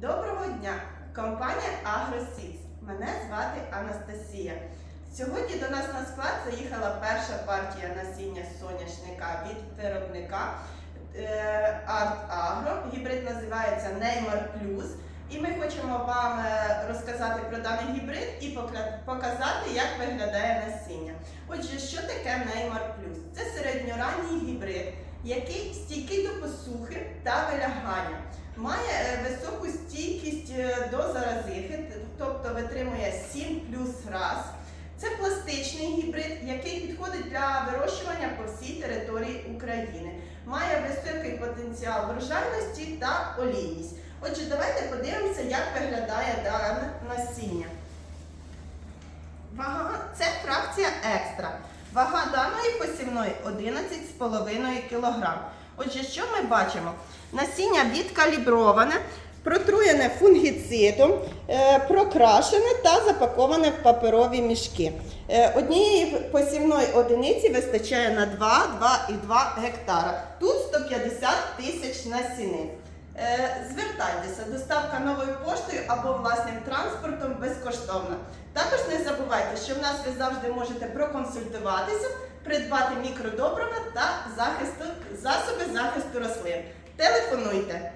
Доброго дня! Компанія AgroSeeds. Мене звати Анастасія. Сьогодні до нас на склад заїхала перша партія насіння соняшника від виробника е, Art Agro. Гібрид називається Neymar Plus. І ми хочемо вам е, розказати про даний гібрид і показати, як виглядає насіння. Отже, що таке Neymar Plus? Це середньоранній гібрид, який стійкий до посухи та вилягання. Має е, високу стійкість е, до заразихи, тобто витримує 7 плюс раз. Це пластичний гібрид, який підходить для вирощування по всій території України. Має високий потенціал врожайності та олійність. Отже, давайте подивимося, як виглядає дане насіння. Вага це фракція екстра. Вага даної посівної 11,5 кг. Отже, що ми бачимо? Насіння відкаліброване, протруєне фунгіцидом, е, прокрашене та запаковане в паперові мішки. Е, Однієї посівної одиниці вистачає на 2-2,2 гектара. Тут 150 тисяч насінин. Е, Звертайтеся, доставка новою поштою або власним транспортом безкоштовна. Також не забувайте, що в нас ви завжди можете проконсультуватися, придбати мікродобрива та захисту, засоби захисту рослин. Телефонуйте